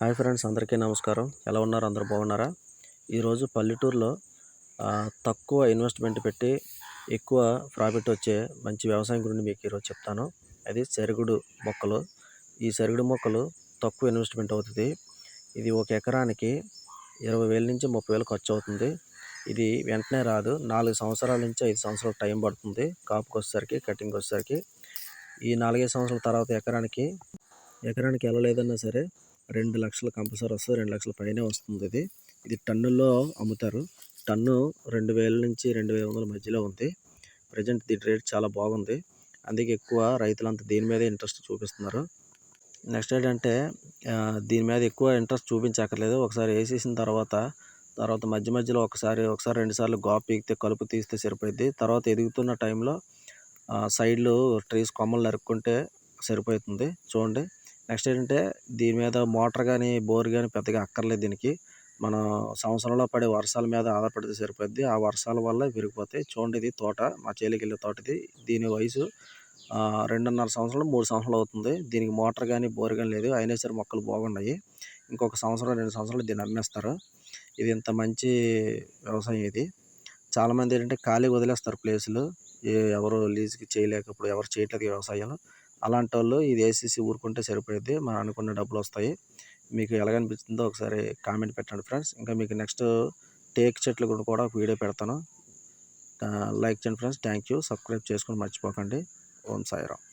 Hi friends అందరికీ నమస్కారం. ఎలా ఉన్నారు? అందరూ బాగున్నారా? ఈరోజు పల్లెటూరులో తక్కువ ఇన్వెస్ట్మెంట్ పెట్టి ఎక్కువ ప్రాఫిట్ వచ్చే మంచి వ్యవసాయం గురించి మీకు ఈరోజు చెప్తాను. అది సెరుగుడు మొక్కలు. ఈ సెరుగుడు మొక్కలు తక్కువ ఇన్వెస్ట్మెంట్ అవుతుంది. ఇది ఒక ఎకరానికి ఇరవై వేల నుంచి ముప్పై వేలు ఖర్చు అవుతుంది. ఇది వెంటనే రాదు. నాలుగు సంవత్సరాల నుంచి ఐదు సంవత్సరాలు టైం పడుతుంది. కాపుకి వచ్చేసరికి కటింగ్ వచ్చేసరికి. ఈ నాలుగైదు సంవత్సరాల తర్వాత ఎకరానికి ఎకరానికి వెళ్ళలేదన్నా సరే రెండు లక్షలు కంపల్సరీ వస్తుంది రెండు లక్షల పైనే వస్తుంది ఇది. ఇది టన్నుల్లో అమ్ముతారు. టన్ను రెండు వేల నుంచి రెండు వేల వందల మధ్యలో ఉంది. ప్రజెంట్ దీని రేట్ చాలా బాగుంది. అందుకే ఎక్కువ రైతులంతా దీని మీదే ఇంట్రెస్ట్ చూపిస్తున్నారు. నెక్స్ట్ ఏంటంటే దీని మీద ఎక్కువ ఇంట్రెస్ట్ చూపించక్కర్లేదు. ఒకసారి వేసేసిన తర్వాత తర్వాత మధ్య మధ్యలో ఒకసారి ఒకసారి రెండుసార్లు గా పీకితే కలుపు తీస్తే సరిపోయింది తర్వాత ఎదుగుతున్న టైంలో సైడ్లు ట్రీస్ కొమ్మలు నరుక్కుంటే సరిపోతుంది. చూడండి. నెక్స్ట్ ఏంటంటే దీని మీద మోటార్ కానీ బోర్ కానీ పెద్దగా అక్కర్లేదు దీనికి. మనం సంవత్సరంలో పడే వర్షాల మీద ఆధారపడితే సరిపోద్ది. ఆ వర్షాల వల్ల విరిగిపోతాయి. చూడండి ఇది తోట. మా చేలికెళ్ళే తోటది తోట ఇది. దీని వయసు రెండున్నర సంవత్సరాలు మూడు సంవత్సరాలు అవుతుంది. దీనికి మోటార్ కానీ బోర్ కానీ లేదు. అయినా సరే మొక్కలు బాగున్నాయి. ఇంకొక సంవత్సరం రెండు సంవత్సరాలు దీన్ని అమ్మేస్తారు. ఇది ఇంత మంచి వ్యవసాయం ఇది. చాలామంది ఏంటంటే ఖాళీ వదిలేస్తారు ప్లేసులు. ఏ- ఎవరు లీజుకి చేయలేక ఇప్పుడు ఎవరు చేయట్లేదు ఈ వ్యవసాయాలు. అలాంటి వాళ్ళు ఇది వేసేసి ఊరుకుంటే సరిపోయింది మనం అనుకున్న డబ్బులు వస్తాయి మీకు ఎలాగనిపిస్తుందో ఒకసారి కామెంట్ పెట్టండి ఫ్రెండ్స్. ఇంకా మీకు నెక్స్ట్ టేక్ చెట్లు కూడా ఒక వీడియో పెడతాను. లైక్ చేయండి ఫ్రెండ్స్. Thank you. సబ్స్క్రైబ్ చేసుకొని మర్చిపోకండి. ఓం సాయిరామ్.